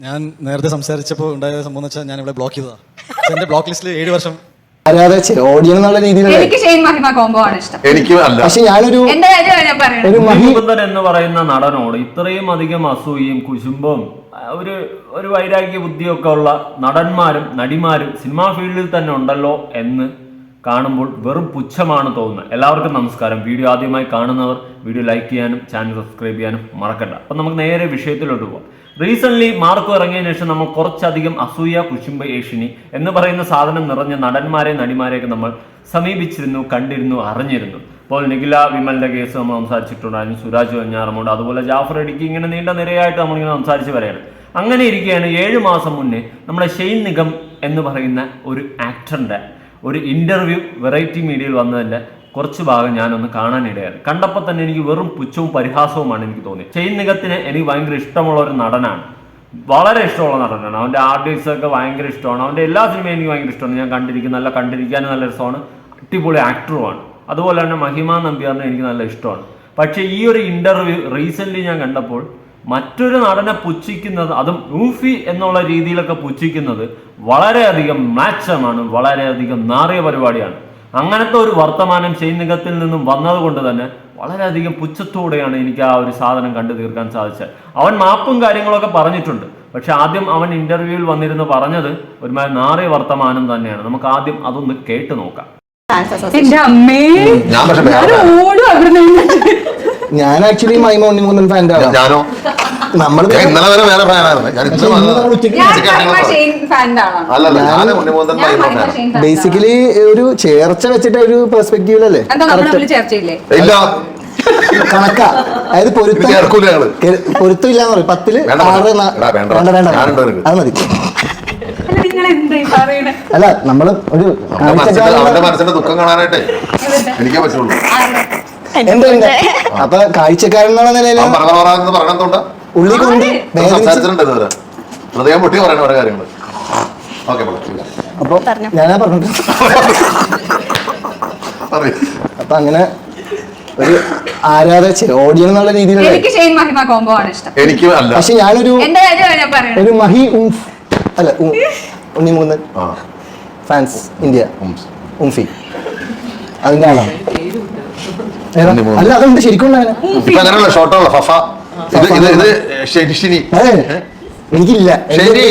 ഞാൻ നേരത്തെ സംസാരിച്ചപ്പോൾ ഉണ്ടായ സംഭവം എന്ന് വെച്ചാൽ ഞാൻ ഇവിടെ ബ്ലോക്ക് ചെയ്തതാണ് എന്റെ ബ്ലോക്ക് ലിസ്റ്റിൽ ഏഴ് വർഷം ഓഡിയൻ എന്നുള്ള രീതിയിലുള്ള എനിക്ക് ഷെയ്ൻ മഹിമ കോംബോ ആണ് ഇഷ്ടം. എനിക്കും അല്ല. പക്ഷെ ഞാനൊരു എന്റെ കാര്യമാണ് ഞാൻ പറയുന്നത് ഒരു മഹി എന്ന് പറയുന്ന നടനോട് ഇത്രയും അധികം അസൂയയും കുശുമ്പും ഒരു ഒരു വൈരാഗ്യ ബുദ്ധിയൊക്കെ ഉള്ള നടന്മാരും നടിമാരും സിനിമാ ഫീൽഡിൽ തന്നെ ഉണ്ടല്ലോ എന്ന് കാണുമ്പോൾ വെറും പുച്ഛമാണ് തോന്നുന്നത്. എല്ലാവർക്കും നമസ്കാരം. വീഡിയോ ആദ്യമായി കാണുന്നവർ വീഡിയോ ലൈക്ക് ചെയ്യാനും ചാനൽ സബ്സ്ക്രൈബ് ചെയ്യാനും മറക്കണ്ട. അപ്പം നമുക്ക് നേരെ വിഷയത്തിലോട്ട് പോകാം റീസെന്റ് മാർക്ക് ഇറങ്ങിയതിനു ശേഷം നമ്മൾ കുറച്ചധികം അസൂയ കുശുമ്പ ഏഷിനി എന്ന് പറയുന്ന സാധനം നിറഞ്ഞ നടന്മാരെ നടിമാരെയൊക്കെ നമ്മൾ സമീപിച്ചിരുന്നു കണ്ടിരുന്നു അറിഞ്ഞിരുന്നു. അപ്പോൾ നിഖില വിമലിന്റെ കേസ് നമ്മൾ സംസാരിച്ചിട്ടുണ്ടായിരുന്നു സുരാജ് വഞ്ഞാറമുണ്ട് അതുപോലെ ജാഫർ ഇടുക്കി ഇങ്ങനെ നീണ്ട നിരയായിട്ട് നമ്മളിങ്ങനെ സംസാരിച്ച് വരികയാണ് അങ്ങനെ ഇരിക്കുകയാണ് ഏഴ് മാസം മുന്നേ നമ്മുടെ ഷെയ്ൻ നിഗം എന്ന് പറയുന്ന ഒരു ആക്ടറിന്റെ ഒരു ഇന്റർവ്യൂ വെറൈറ്റി മീഡിയയിൽ വന്നതിന്റെ കുറച്ച് ഭാഗം ഞാനൊന്ന് കാണാനിടയായി. കണ്ടപ്പോൾ തന്നെ എനിക്ക് വെറും പുച്ഛവും പരിഹാസവുമാണ് എനിക്ക് തോന്നിയത്. ചെയിൻ നിഗത്തിന് എനിക്ക് ഭയങ്കര ഇഷ്ടമുള്ള ഒരു നടനാണ്. വളരെ ഇഷ്ടമുള്ള നടനാണ്. അവന്റെ ആർട്ടിസ്റ്റ് ഒക്കെ ഭയങ്കര ഇഷ്ടമാണ്. അവന്റെ എല്ലാ സിനിമയും എനിക്ക് ഭയങ്കര ഇഷ്ടമാണ്. ഞാൻ കണ്ടിരിക്കുന്ന നല്ല കണ്ടിരിക്കാനും നല്ല രസമാണ് അടിപൊളി ആക്ടറുമാണ് അതുപോലെ തന്നെ മഹിമ നമ്പ്യാറിനെ എനിക്ക് നല്ല ഇഷ്ടമാണ്. പക്ഷേ ഈ ഒരു ഇന്റർവ്യൂ റീസെന്റ് ഞാൻ കണ്ടപ്പോൾ മറ്റൊരു നടനെ പുച്ഛിക്കുന്നത് അതും ഊഫി എന്നുള്ള രീതിയിലൊക്കെ പുച്ഛിക്കുന്നത് വളരെയധികം മാച്ചമാണ് വളരെയധികം നാറിയ പരിപാടിയാണ്. അങ്ങനത്തെ ഒരു വർത്തമാനം ഷെയ്നികത്തിൽ നിന്നും വന്നതുകൊണ്ട് തന്നെ വളരെയധികം പുച്ഛത്തോടെയാണ് എനിക്ക് ആ ഒരു സാധനം കണ്ടു തീർക്കാൻ സാധിച്ചത്. അവൻ മാപ്പും കാര്യങ്ങളൊക്കെ പറഞ്ഞിട്ടുണ്ട്. പക്ഷെ ആദ്യം അവൻ ഇന്റർവ്യൂവിൽ വന്നിരുന്ന് പറഞ്ഞത് ഒരുമാതിരി നാറിയ വർത്തമാനം തന്നെയാണ്. നമുക്ക് ആദ്യം അതൊന്ന് കേട്ട് നോക്കാം. ഞാൻ ആക്ച്വലി മൈ ഉണ്ണിമുന്നൻ ഫാന്റെ ഞാനോ? നമ്മൾ ഇന്നലെ വരെ വേറെ ഫാനായിരുന്നു ഞാൻ അല്ലല്ല ഞാൻ ഉണ്ണിമൂന്തൻ ഫാനാണ് ബേസിക്കലി ഒരു ചേർച്ച വെച്ചിട്ട് ഒരു പെർസ്പെക്റ്റീവിലല്ലേ എന്താ നമ്മൾ ചർച്ചയില്ലേ? ഇല്ല. കണക്കാ. അതായത് പൊരുത്തം പൊരുത്തം ഇല്ലാന്ന് പറയും. പത്തിൽ വേണ്ട, ആറ് വേണ്ട. അത് മതി. അല്ല നമ്മൾ ഒരു അവന്റെ മനസ്സിന്റെ ദുഃഖം കാണാനായിട്ടേ എനിക്കേ പറ്റുള്ളൂ. ഉണ്ട്, ഉണ്ട്. അപ്പൊ കാഴ്ചക്കാരൻ എന്നുള്ള നിലയിൽ ഉള്ളി കൊണ്ട് സംസാരിച്ചിട്ടുണ്ട് ഇതുവരെ. ഹൃദയം പൊട്ടി പറയുന്ന ഓരോ കാര്യങ്ങൾ ഓക്കെ അപ്പൊ ഞാനാ പറഞ്ഞത്? അപ്പൊ അങ്ങനെ ഒരു ആരാധന ഓഡിയൻ എന്നുള്ള രീതിയിലുള്ള എനിക്ക് ഷെയ്ൻ മഹിമ കോംബോ ആണ് ഇഷ്ടം. എനിക്ക് അല്ല. പക്ഷെ ഞാനൊരു എന്റെ കാര്യമാണ് ഞാൻ പറയുന്നത് ഒരു മഹി ഉംഫ് അല്ല ഉണ്ണി മൂന്ന് ആ. Fans India. ഉംഫി. അതിന്റെ ആളാണ് അല്ല അതുണ്ട് ശരിക്കും. ഷോട്ടുള്ള ഫഫ. ഇത് ഇത് അതെ എനിക്കില്ല ശരി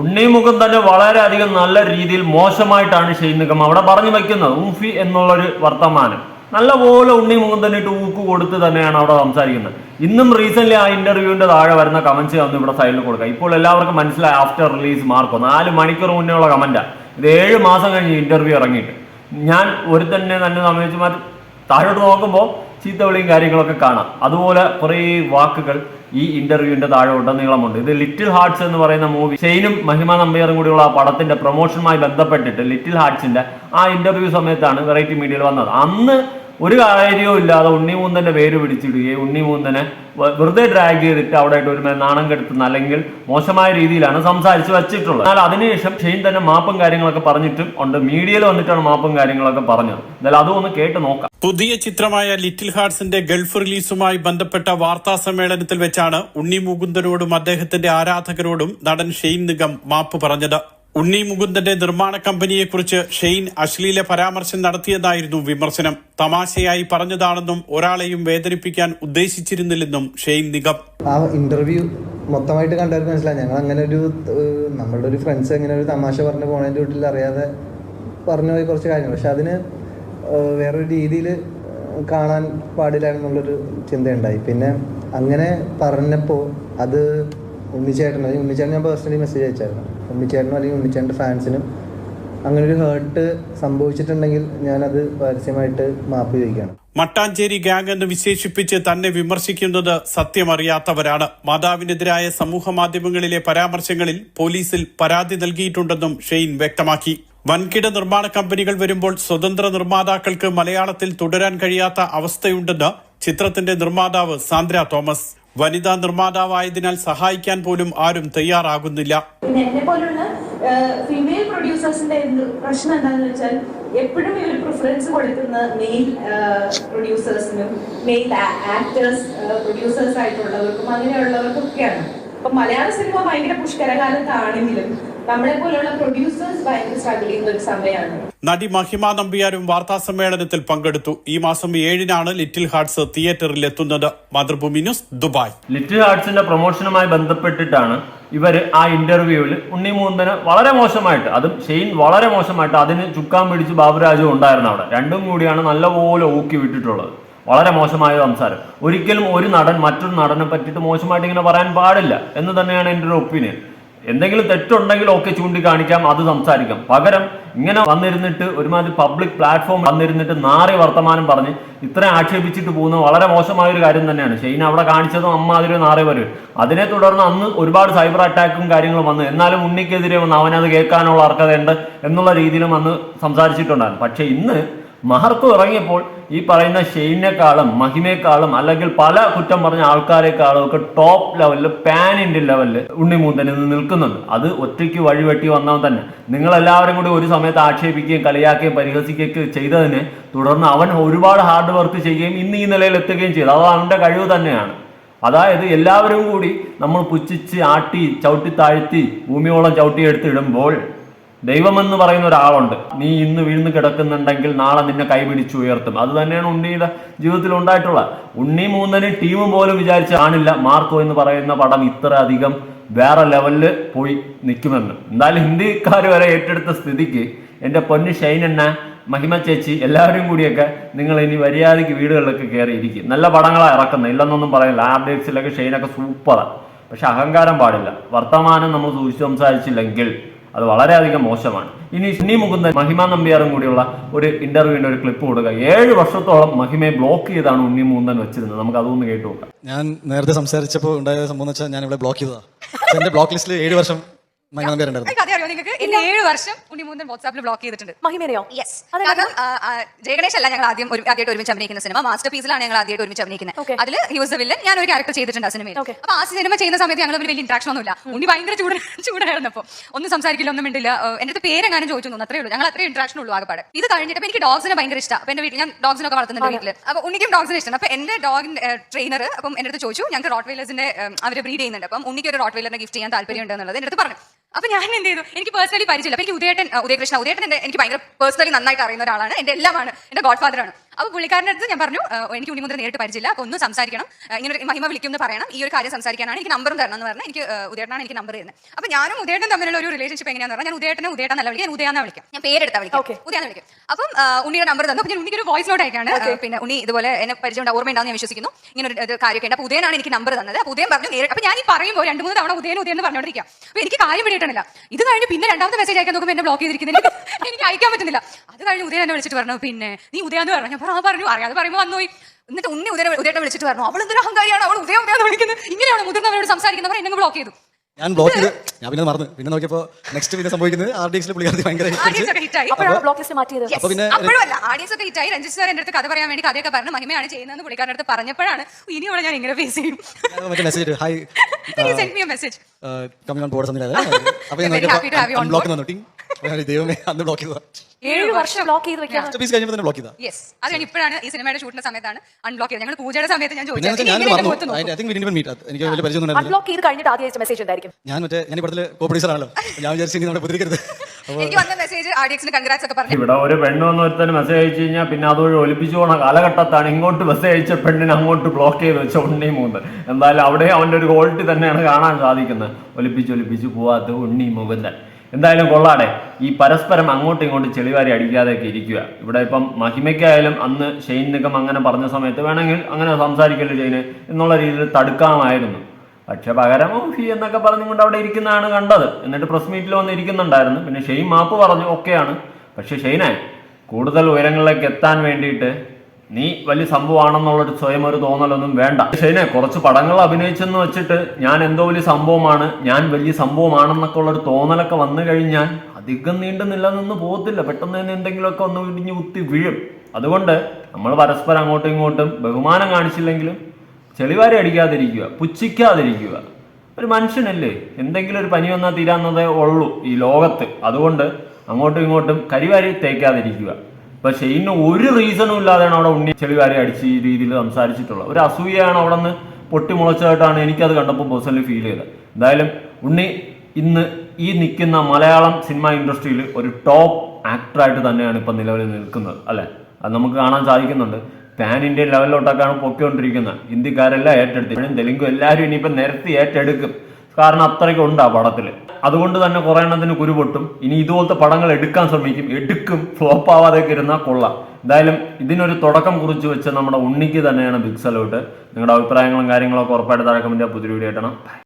ഉണ്ണി മുഖം തന്നെ വളരെയധികം നല്ല രീതിയിൽ മോശമായിട്ടാണ് ഷെയ്ൻ നിഗം. അവിടെ പറഞ്ഞു വെക്കുന്നത് ഊഫി എന്നുള്ളൊരു വർത്തമാനം. നല്ല പോലെ ഉണ്ണി മുഖം തന്നെ ഊക്ക് കൊടുത്ത് തന്നെയാണ് അവിടെ സംസാരിക്കുന്നത്. ഇന്നും റീസെന്റ് ആ ഇന്റർവ്യൂവിന്റെ താഴെ വരുന്ന കമന്റ്സ് ഒന്ന് ഇവിടെ സൈഡിൽ കൊടുക്കുക. ഇപ്പോൾ എല്ലാവർക്കും മനസ്സിലായി ആഫ്റ്റർ റിലീസ് മാർക്കോ നാല് മണിക്കൂർ മുന്നേ ഉള്ള കമന്റാ ഇത് ഏഴ് മാസം കഴിഞ്ഞ് ഇന്റർവ്യൂ ഇറങ്ങിയിട്ട്. ഞാൻ ഒരു തന്നെ തന്നെ സംബന്ധിച്ച് മാറ്റി താഴോട്ട് നോക്കുമ്പോൾ ചീത്തവിളിയും കാര്യങ്ങളൊക്കെ കാണാം. അതുപോലെ കുറേ വാക്കുകൾ ഈ ഇന്റർവ്യൂവിന്റെ താഴെ ഉടനീളമുണ്ട് ഇത് ലിറ്റിൽ ഹാർട്സ് എന്ന് പറയുന്ന മൂവി ഷെയ്നും മഹിമ നമ്പിയറും കൂടിയുള്ള ആ പടത്തിന്റെ പ്രൊമോഷനുമായി ബന്ധപ്പെട്ടിട്ട് ലിറ്റിൽ ഹാർട്സിന്റെ ആ ഇന്റർവ്യൂ സമയത്താണ് വെറൈറ്റി മീഡിയയിൽ വന്നത്. അന്ന് ഒരു കാര്യവും ഇല്ലാതെ ഉണ്ണിമൂന്തന്റെ പേര് പിടിച്ചിടുകയും ഉണ്ണിമൂന്തനെ വെറുതെ ഡ്രാഗ് ചെയ്തിട്ട് അവിടെ ഒരു നാണം കെടുത്തുന്ന അല്ലെങ്കിൽ മോശമായ രീതിയിലാണ് സംസാരിച്ച് വെച്ചിട്ടുള്ളത്. എന്നാൽ അതിനുശേഷം ഷെയ്ൻ തന്നെ മാപ്പും കാര്യങ്ങളൊക്കെ പറഞ്ഞിട്ടും ഉണ്ട്. മീഡിയയിൽ വന്നിട്ടാണ് മാപ്പും കാര്യങ്ങളൊക്കെ പറഞ്ഞത്. എന്നാൽ അതും ഒന്ന് കേട്ട് നോക്കാം. പുതിയ ചിത്രമായ ലിറ്റിൽ ഹാർട്സിന്റെ ഗൾഫ് റിലീസുമായി ബന്ധപ്പെട്ട വാർത്താ സമ്മേളനത്തിൽ വെച്ചാണ് ഉണ്ണി മുകുന്ദനോടും അദ്ദേഹത്തിന്റെ ആരാധകരോടും നടൻ ഷെയ്ൻ നിഗം മാപ്പ് പറഞ്ഞത്. ഉണ്ണി മുകുന്ദന്റെ നിർമ്മാണ കമ്പനിയെക്കുറിച്ച് ഷെയ്ൻ അശ്ലീല പരാമർശം നടത്തിയതായിരുന്നു വിമർശനം. തമാശയായി പറഞ്ഞതാണെന്നും ഒരാളെയും വേദനിപ്പിക്കാൻ ഉദ്ദേശിച്ചിരുന്നില്ലെന്നും ഷെയ്ൻ നിഗം. ആ ഇന്റർവ്യൂ മൊത്തമായിട്ട് കണ്ടവർക്ക് മനസ്സിലായി. ഞങ്ങൾ അങ്ങനെ ഒരു നമ്മളുടെ ഒരു ഫ്രണ്ട്സ് അങ്ങനെ ഒരു തമാശ പറഞ്ഞ് പോണതിന്റെ വീട്ടിൽ അറിയാതെ പറഞ്ഞു പോയി കുറച്ച് കാര്യങ്ങൾ. പക്ഷെ അതിന് വേറൊരു രീതിയിൽ കാണാൻ പാടില്ല എന്നുള്ളൊരു ചിന്തയുണ്ടായി. പിന്നെ അങ്ങനെ പറഞ്ഞപ്പോൾ അത് ഉണ്ണിച്ചേട്ടൻ അല്ലെങ്കിൽ ഉണ്ണിച്ചേട്ടൻ ഞാൻ പേഴ്സണലി മെസ്സേജ് അയച്ചായിരുന്നു. ഉണ്ണിച്ചേട്ടനും അല്ലെങ്കിൽ ഉണ്ണിച്ചേട്ടന്റെ ഫാൻസിനും അങ്ങനെ ഒരു ഹേർട്ട് സംഭവിച്ചിട്ടുണ്ടെങ്കിൽ ഞാനത് പരസ്യമായിട്ട് മാപ്പ് ചോദിക്കുകയാണ്. മട്ടാഞ്ചേരി ഗ്യാങ് എന്ന് വിശേഷിപ്പിച്ച് തന്നെ വിമർശിക്കുന്നത് സത്യമറിയാത്തവരാണ്. മാതാവിനെതിരായ സമൂഹ മാധ്യമങ്ങളിലെ പരാമർശങ്ങളിൽ പോലീസിൽ പരാതി നൽകിയിട്ടുണ്ടെന്നും ഷെയ്ൻ വ്യക്തമാക്കി. വൻകിട നിർമ്മാണ കമ്പനികൾ വരുമ്പോൾ സ്വതന്ത്ര നിർമ്മാതാക്കൾക്ക് മലയാളത്തിൽ തുടരാൻ കഴിയാത്ത അവസ്ഥയുണ്ടെന്ന് ചിത്രത്തിന്റെ നിർമ്മാതാവ് സാന്ദ്ര തോമസ്. വനിതാ നിർമ്മാതാവായതിനാൽ സഹായിക്കാൻ പോലും ആരും തയ്യാറാകുന്നില്ല. എന്നെ പോലുള്ള ഫീമെയിൽ പ്രൊഡ്യൂസേഴ്സിന്റെ പ്രശ്നം എന്താണെന്ന് വെച്ചാൽ എപ്പോഴും ഇവർ പ്രിഫറൻസ് കൊടുക്കുന്ന മെയിൽ പ്രൊഡ്യൂസേഴ്സിനും മെയിൽ ആക്ടേഴ്സ് പ്രൊഡ്യൂസേഴ്സ് ആയിട്ടുള്ളവർക്കും അങ്ങനെയുള്ളവർക്കൊക്കെയാണ്. അപ്പൊ മലയാള സിനിമ ഭയങ്കര പുഷ്കരകാലത്താണെങ്കിലും നമ്മളെ പോലുള്ള പ്രൊഡ്യൂസേഴ്സ് ഭയങ്കര സ്ട്രഗിൾ ചെയ്യുന്ന ഒരു സമയമാണ്. നടി മഹിമ നമ്പിയാരും വാർത്താ സമ്മേളനത്തിൽ പങ്കെടുത്തു. ഈ മാസം ഏഴിനാണ് ലിറ്റിൽ ഹാർട്സ് തിയേറ്ററിൽ എത്തുന്നത്. Mathrubhumi news Dubai. ലിറ്റിൽ ഹാർട്സിന്റെ പ്രൊമോഷനുമായി ബന്ധപ്പെട്ടിട്ടാണ് ഇവർ ആ ഇന്റർവ്യൂവിൽ ഉണ്ണി മൂന്തന് വളരെ മോശമായിട്ട് അതും ഷെയ്ൻ വളരെ മോശമായിട്ട് അതിന് ചുക്കാൻ പിടിച്ച് ബാബുരാജും ഉണ്ടായിരുന്നു അവിടെ. രണ്ടും കൂടിയാണ് നല്ലപോലെ ഊക്കി വിട്ടിട്ടുള്ളത്. വളരെ മോശമായ സംസാരം. ഒരിക്കലും ഒരു നടൻ മറ്റൊരു നടനെ പറ്റിയിട്ട് മോശമായിട്ട് ഇങ്ങനെ പറയാൻ പാടില്ല എന്ന് തന്നെയാണ് എന്റെ ഒരു ഒപ്പീനിയൻ എന്തെങ്കിലും തെറ്റുണ്ടെങ്കിൽ ഒക്കെ ചൂണ്ടിക്കാണിക്കാം അത് സംസാരിക്കാം. പകരം ഇങ്ങനെ വന്നിരുന്നിട്ട് ഒരുമാതിരി പബ്ലിക് പ്ലാറ്റ്ഫോം വന്നിരുന്നിട്ട് നാറി വർത്തമാനം പറഞ്ഞ് ഇത്ര ആക്ഷേപിച്ചിട്ട് പോകുന്നത് വളരെ മോശമായ ഒരു കാര്യം തന്നെയാണ്. ഷെയ്ൻ അവിടെ കാണിച്ചതും അമ്മാതിരി നാറി വരും അതിനെ തുടർന്ന് അന്ന് ഒരുപാട് സൈബർ അറ്റാക്കും കാര്യങ്ങളും വന്നു. എന്നാലും ഉണ്ണിക്കെതിരെ വന്ന് അവനത് കേൾക്കാനുള്ള അർഹതയുണ്ട് എന്നുള്ള രീതിയിലും അന്ന് സംസാരിച്ചിട്ടുണ്ടായിരുന്നു. പക്ഷേ ഇന്ന് മഹർക്കും ഇറങ്ങിയപ്പോൾ ഈ പറയുന്ന ഷെയ്നേക്കാളും മഹിമയെക്കാളും അല്ലെങ്കിൽ പല കുറ്റം പറഞ്ഞ ആൾക്കാരെക്കാളും ഒക്കെ ടോപ്പ് ലെവലിൽ പാൻ ഇന്ത്യൻ ലെവലിൽ ഉണ്ണിമൂന്തൻ ഇന്ന് നിൽക്കുന്നുണ്ട്. അത് ഒറ്റയ്ക്ക് വഴിവെട്ടി വന്നവൻ തന്നെ. നിങ്ങളെല്ലാവരും കൂടി ഒരു സമയത്ത് ആക്ഷേപിക്കുകയും കളിയാക്കുകയും പരിഹസിക്കുകയൊക്കെ ചെയ്തതിന് തുടർന്ന് അവൻ ഒരുപാട് ഹാർഡ് വർക്ക് ചെയ്യുകയും ഇന്ന് ഈ നിലയിൽ എത്തുകയും ചെയ്തു. അത് അവന്റെ കഴിവ് തന്നെയാണ്. അതായത് എല്ലാവരും കൂടി നമ്മൾ പുച്ഛിച്ച് ആട്ടി ചവിട്ടി താഴ്ത്തി ഭൂമിയോളം ചവിട്ടി എടുത്തിടുമ്പോൾ ദൈവമെന്ന് പറയുന്ന ഒരാളുണ്ട്. നീ ഇന്ന് വീഴ്ന്ന് കിടക്കുന്നുണ്ടെങ്കിൽ നാളെ നിന്നെ കൈപിടിച്ച് ഉയർത്തും. അത് തന്നെയാണ് ഉണ്ണിയുടെ ജീവിതത്തിൽ ഉണ്ടായിട്ടുള്ള ഉണ്ണി മൂന്നന് ടീം പോലും വിചാരിച്ച് കാണില്ല. മാർക്കോ എന്ന് പറയുന്ന പടം ഇത്ര അധികം വേറെ ലെവലിൽ പോയി നിൽക്കുമെന്ന്. എന്തായാലും ഹിന്ദിക്കാർ വരെ ഏറ്റെടുത്ത സ്ഥിതിക്ക് എന്റെ പൊന്ന് ഷൈനെണ്ണ മഹിമ ചേച്ചി എല്ലാവരും കൂടിയൊക്കെ നിങ്ങൾ ഇനി മര്യാദയ്ക്ക് വീടുകളിലൊക്കെ കയറി ഇരിക്കും നല്ല പടങ്ങളാണ് ഇറക്കുന്നത്. ഇല്ലെന്നൊന്നും പറയില്ല. എക്സിലൊക്കെ ഷൈനൊക്കെ സൂപ്പറാണ് പക്ഷെ അഹങ്കാരം പാടില്ല. വർത്തമാനം നമ്മൾ സൂക്ഷിച്ച് സംസാരിച്ചില്ലെങ്കിൽ അത് വളരെയധികം മോശമാണ്. ഇനി സുന്നി മുകുന്ദൻ മഹിമ നമ്പ്യാറും കൂടിയുള്ള ഒരു ഇന്റർവ്യൂവിന്റെ ഒരു ക്ലിപ്പ് കൊടുക്കുക. ഏഴ് വർഷത്തോളം മഹിമയെ ബ്ലോക്ക് ചെയ്താണ് ഉണ്ണി മുകുന്ദൻ വെച്ചിരുന്നത്. നമുക്ക് അതൊന്ന് കേട്ടു നോക്കാം. ഞാൻ നേരത്തെ സംസാരിച്ചപ്പോൾ ഉണ്ടായ സംഭവം എന്ന് വെച്ചാൽ ഞാൻ ഇവിടെ ബ്ലോക്ക് ചെയ്തതാ എന്റെ ബ്ലോക്ക് ലിസ്റ്റിൽ ഏഴ് വർഷം മഹിമ നമ്പ്യാർ അറിയോ നിങ്ങൾക്ക് എന്നെ ഏഴ് വർഷം ഉണ്ണിമൂന്നൻ വാട്സാപ്പിൽ ബ്ലോക്ക് ചെയ്തിട്ടുണ്ട്. മഹിമേനയോ? യെസ് കാരണം ജയഗണേഷ് അല്ല ഞങ്ങൾ ആദ്യം ഒരു ആദ്യമായിട്ട് ഒരുമിച്ച് അഭിനയിക്കുന്ന സിനിമ. മാസ്റ്റർ പീസിലാണ് ഞങ്ങൾ ആദ്യമായിട്ട് ഒരുമിച്ച് അഭിനയിക്കുന്നത്. അതിൽ ഹ്യൂസ് വില്ലൻ ഞാൻ ഒരു ക്യാരക്ടർ ചെയ്തിട്ടുണ്ട് ആ സിനിമയിൽ. അപ്പൊ ആ സിനിമ ചെയ്യുന്ന സമയത്ത് ഞങ്ങൾ വലിയ ഇന്ററാക്ഷൻ ഒന്നുമില്ല. ഉണ്ണി ഭയങ്കര ചൂട് ചൂടായിരുന്നു അപ്പോൾ ഒന്നും സംസാരിക്കില്ല ഒന്നും മിണ്ടില്ല. എന്റെ അടുത്ത് പേരെങ്ങാനും ചോദിച്ചു തോന്നുന്നു. അത്രേ ഉള്ളൂ. ഞങ്ങൾ അത്രയും ഇന്ററാക്ഷൻ ഉള്ളൂ ആകെപ്പാട്. ഇത് കഴിഞ്ഞിട്ട് എനിക്ക് ഡോഗ്സിനെ ഭയങ്കര ഇഷ്ടം. അപ്പൊ എന്റെ വീട്ടിൽ ഞാൻ ഡോഗ്സിനൊക്കെ വളർത്തുന്നുണ്ട് വീട്ടിൽ അപ്പൊ ഉണ്ണിക്കും ഡോഗ്സിനെ ഇഷ്ടം അപ്പൊ എന്റെ ഡോഗിന്റെ ട്രെയിനർ അപ്പം എന്റെ അടുത്ത് ചോദിച്ചു ഞങ്ങൾക്ക് റോട്ട് വെയിലേഴ്സിന്റെ അവരെ ബ്രീഡ് ചെയ്യുന്നുണ്ട്. അപ്പം ഉണ്ണിക്ക് ഒരു റോട്ട് വെയിലറിനെ ഗിഫ്റ്റ് ചെയ്യാൻ താല്പര്യം ഉണ്ടെന്നുള്ളത് എന്റെ അടുത്ത് പറഞ്ഞു. അപ്പൊ ഞാൻ എന്ത് ചെയ്തു? എനിക്ക് പേഴ്സണലി പരിചയമില്ല. അപ്പൊ എനിക്ക് ഉദയേട്ടൻ ഉദയകൃഷ്ണ ഉദയേട്ടൻ എനിക്ക് ഭയങ്കര പേഴ്സണലി നന്നായിട്ട് അറിയുന്ന ഒരാളാണ്. എന്റെ എല്ലാമാണ്. എന്റെ ഗോഡ് ഫാദർ ആണ് അപ്പൊ പുള്ളിക്കാരന്റെ അടുത്ത് ഞാൻ പറഞ്ഞു എനിക്ക് ഉണ്ണിമുദ്ര നേരിട്ട് പരിചയമില്ല. അപ്പൊ ഒന്ന് സംസാരിക്കണം. ഇങ്ങനെ ഒരു മഹിമ വിളിക്കും എന്ന് പറയണം. ഈ ഒരു കാര്യം സംസാരിക്കാനാണ് എനിക്ക് നമ്പറും തരണം എന്ന് പറഞ്ഞാൽ എനിക്ക് ഉദയേട്ടനാണ് എനിക്ക് നമ്പർ തരുന്നത്. അപ്പൊ ഞാനും ഉദയേട്ടൻ തമ്മിലുള്ള ഒരു റിലേഷൻഷിപ്പ് എങ്ങനെയാന്ന് പറഞ്ഞാൽ ഞാൻ ഉദയേട്ടനെ ഉദയേട്ടൻ നല്ല വിളിക്കാം ഞാൻ ഉദയാന്ന് വിളിക്കാം ഞാൻ പേരെടുത്താ വിളിക്കാം. ഉദയാന്ന് വിളിക്കും അപ്പം ഉണ്ണിയുടെ നമ്പർ തന്നു. ഞാൻ ഉണ്ണിക്ക് ഒരു വോയിസ് നോട്ട് അയക്കാണ് പിന്നെ ഉണ്ണി ഇതുപോലെ എന്നെ പരിചയം ഓർമ്മയുണ്ടാവും ഞാൻ വിശ്വസിക്കുന്നു. ഇങ്ങനെ ഒരു കാര്യം കാര്യമൊക്കെ ഉണ്ട്. അപ്പൊ ഉദയനാണ് എനിക്ക് നമ്പർ തന്നത്. അപ്പൊ ഉദയം പറഞ്ഞു നേരിട്ട് അപ്പൊ ഞാൻ ഈ പറയുമ്പോൾ രണ്ട് മൂന്ന് തവണ ഉദയൻ ഉദയൻ എന്ന് പറഞ്ഞോണ്ടിരിക്കാം അപ്പൊ എനിക്ക് കാര്യം പിടിയിട്ടില്ല ഇത് കഴിഞ്ഞ് പിന്നെ രണ്ടാമത്തെ മെസ്സേജ് അയക്കാൻ നോക്കുമ്പോൾ എന്നെ ബ്ലോക്ക് ചെയ്തിരിക്കുന്നില്ല എനിക്ക് എനിക്ക് അയക്കാൻ പറ്റുന്നില്ല. അത് കഴിഞ്ഞ് ഉദയൻ എന്നെ വിളിച്ചിട്ട് പറഞ്ഞു പിന്നെ നീ ഉദയാന്ന് പറഞ്ഞു ഞാൻ പറഞ്ഞു, ആ പറഞ്ഞു അറിയാതെ പറയുമ്പോൾ വന്നുപോയി എന്നിട്ട് ഉണ്ണി ഉദയം ഉദയട്ടെ വിളിച്ചിട്ട് പറഞ്ഞു അവൾ എന്തൊരു അഹങ്കാരിയാണ് അവൾ ഉദയം ഉദയം വിളിക്കുന്നത്. ഇങ്ങനെയാണ് മുതിർന്നവരോട് സംസാരിക്കുന്നവർ എന്നെ ബ്ലോക്ക് ചെയ്തു. ഞാൻ ബ്ലോക്ക് ചെയ്ത് ഞാൻ പിന്നെ മറന്നു. പിന്നെ നോക്കിയപ്പോ നെക്സ്റ്റ് പിന്നെ സംഭവിക്കുന്നത് ആർ ഡി എക്സിൽ പുള്ളിക്കാരത്തി ഭയങ്കര. അപ്പൊ പിന്നെ ആഡിയൻസ് ഒക്കെ ഹിറ്റായി രഞ്ജിത് സാർ എന്റെ അടുത്ത് കഥ പറയാൻ വേണ്ടി കഥയൊക്കെ പറഞ്ഞു മഹിമയാണ് ചെയ്യുന്നതെന്ന് പുള്ളിക്കാരുടെ അടുത്ത് പറഞ്ഞപ്പോഴാണ് ഇനി ഇവിടെ ഞാൻ ഇങ്ങനെ ഫേസ് ചെയ്യും. Message hi send me message coming on board സമയത്ത് അപ്പോൾ ഞാൻ ബ്ലോക്ക് ടിങ് അപ്പോൾ ഞാൻ ദൈവമേ അന്ന് ബ്ലോക്ക് ചെയ്തതാ. ഏഴ് വർഷം ബ്ലോക്ക് ചെയ്ത് കഴിഞ്ഞപ്പോൾ തന്നെ ബ്ലോക്ക് ചെയ്താ യെസ് അത് ഇപ്പോഴാണ് ഈ സിനിമയുടെ ഷൂട്ടിന്റെ സമയത്താണ് അൺബ്ലോക്ക് ചെയ്തത്. ഞങ്ങൾ പൂജയുടെ സമയത്ത് ഞാൻ എനിക്ക് വലിയ പരിചയം അൺബ്ലോക്ക് ചെയ്ത് കഴിഞ്ഞിട്ട് ആദ്യം അയച്ച മെസ്സേജ് എന്തായിരിക്കും? ഞാൻ മറ്റേ ഞാൻ കോ പ്രൊഡ്യൂസർ ആണല്ലോ. ഞാൻ വിചാരിച്ചു നമ്മുടെ പുതിരിക്കരുത്. എനിക്ക് വന്ന മെസ്സേജ് ആഡിയക്സിന് കൺഗ്രാറ്റ്സ് ഒക്കെ പറഞ്ഞു. ഇവിടെ ഒരു പെണ്ണ് വന്ന് ഒരുത്തന് മെസ്സേജ് അയച്ചു കഴിഞ്ഞാൽ പിന്നെ അതുവഴി ഒലിപ്പിച്ചു പോണ കാലഘട്ടത്താണ് ഇങ്ങോട്ട് മെസ്സേജ് അയച്ച പെണ്ണിനെ അങ്ങോട്ട് ബ്ലോക്ക് ചെയ്ത് വെച്ച ഉണ്ണി മൂന്ന്. എന്തായാലും അവിടെ അവന്റെ ഒരു ക്വാളിറ്റി തന്നെയാണ് കാണാൻ സാധിക്കുന്നത്. ഒലിപ്പിച്ച് ഒലിപ്പിച്ച് പോവാത്ത ഉണ്ണി മുകുന്ദൻ. എന്തായാലും കൊള്ളാടെ. ഈ പരസ്പരം അങ്ങോട്ടും ഇങ്ങോട്ടും ചെളിവാരി അടിക്കാതെയൊക്കെ ഇരിക്കുക. ഇവിടെ ഇപ്പം മഹിമയ്ക്കായാലും അന്ന് ഷെയ്ൻ നിഗം അങ്ങനെ പറഞ്ഞ സമയത്ത് വേണമെങ്കിൽ അങ്ങനെ സംസാരിക്കല്ലോ ഷെയ്ന് എന്നുള്ള രീതിയിൽ തടുക്കാമായിരുന്നു. പക്ഷെ പകരം ഫീ എന്നൊക്കെ പറഞ്ഞുകൊണ്ട് അവിടെ ഇരിക്കുന്നതാണ് കണ്ടത്. എന്നിട്ട് പ്രസ് മീറ്റിൽ വന്ന് ഇരിക്കുന്നുണ്ടായിരുന്നു. പിന്നെ ഷെയ്ൻ മാപ്പ് പറഞ്ഞു ഓക്കെയാണ്. പക്ഷെ ഷെയ്നെ കൂടുതൽ ഉയരങ്ങളിലേക്ക് എത്താൻ വേണ്ടിയിട്ട് നീ വലിയ സംഭവമാണെന്നുള്ളൊരു സ്വയം ഒരു തോന്നലൊന്നും വേണ്ട. ഷെയ്നെ കുറച്ച് പടങ്ങൾ അഭിനയിച്ചെന്ന് വെച്ചിട്ട് ഞാൻ എന്തോ വലിയ സംഭവമാണ് ഞാൻ വലിയ സംഭവമാണെന്നൊക്കെ ഉള്ളൊരു തോന്നലൊക്കെ വന്നു കഴിഞ്ഞാൽ അധികം നീണ്ടു നിലനിന്ന് പോകത്തില്ല. പെട്ടെന്ന് തന്നെ എന്തെങ്കിലുമൊക്കെ ഒന്ന് ഇടിഞ്ഞു കുത്തി വീഴും. അതുകൊണ്ട് നമ്മൾ പരസ്പരം അങ്ങോട്ടും ഇങ്ങോട്ടും ബഹുമാനം കാണിച്ചില്ലെങ്കിലും ചെളിവാരി അടിക്കാതിരിക്കുക പുച്ഛിക്കാതിരിക്കുക. ഒരു മനുഷ്യനല്ലേ? എന്തെങ്കിലും ഒരു പനി വന്നാൽ തീരാന്നതേ ഉള്ളൂ ഈ ലോകത്ത്. അതുകൊണ്ട് അങ്ങോട്ടും ഇങ്ങോട്ടും കരിവാരി തേക്കാതിരിക്കുക. ഇപ്പൊ ഷെയ്ന് ഒരു റീസണും ഇല്ലാതെയാണ് അവിടെ ഉണ്ണി ചെളിവാരി അടിച്ച് ഈ രീതിയിൽ സംസാരിച്ചിട്ടുള്ളത്. ഒരു അസൂയയാണ് അവിടെ നിന്ന് പൊട്ടിമുളച്ചതായിട്ടാണ് എനിക്കത് കണ്ടപ്പോൾ പേഴ്സണലി ഫീൽ ചെയ്തത്. എന്തായാലും ഉണ്ണി ഇന്ന് ഈ നിൽക്കുന്ന മലയാളം സിനിമ ഇൻഡസ്ട്രിയിൽ ഒരു ടോപ്പ് ആക്ടറായിട്ട് തന്നെയാണ് ഇപ്പം നിലവിൽ നിൽക്കുന്നത് അല്ലേ? അത് നമുക്ക് കാണാൻ സാധിക്കുന്നുണ്ട്. പാൻ ഇന്ത്യൻ ലെവലിലോട്ടൊക്കെയാണ് പൊക്കിക്കൊണ്ടിരിക്കുന്നത് ഹിന്ദിക്കാരെല്ലാം ഏറ്റെടുത്തു തെലുങ്കും എല്ലാവരും ഇനിയിപ്പം നിരത്തി ഏറ്റെടുക്കും. കാരണം അത്രയ്ക്കുണ്ട് ആ പടത്തിൽ അതുകൊണ്ട് തന്നെ കുറേ എണ്ണത്തിന് കുരുപൊട്ടും ഇനി ഇതുപോലത്തെ പടങ്ങൾ എടുക്കാൻ ശ്രമിക്കും. എടുക്കും. ഫ്ലോപ്പ് ആവാതെയൊക്കെ ഇരുന്നാൽ കൊള്ളാം. എന്തായാലും ഇതിനൊരു തുടക്കം കുറിച്ച് വെച്ച് നമ്മുടെ ഉണ്ണിക്ക് തന്നെയാണ് ബിഗ് സലോട്ട് നിങ്ങളുടെ അഭിപ്രായങ്ങളും കാര്യങ്ങളൊക്കെ ഉറപ്പായിട്ട് താഴെ കമന്റ് പുതിയ വീഡിയോ ആയിട്ടാണ്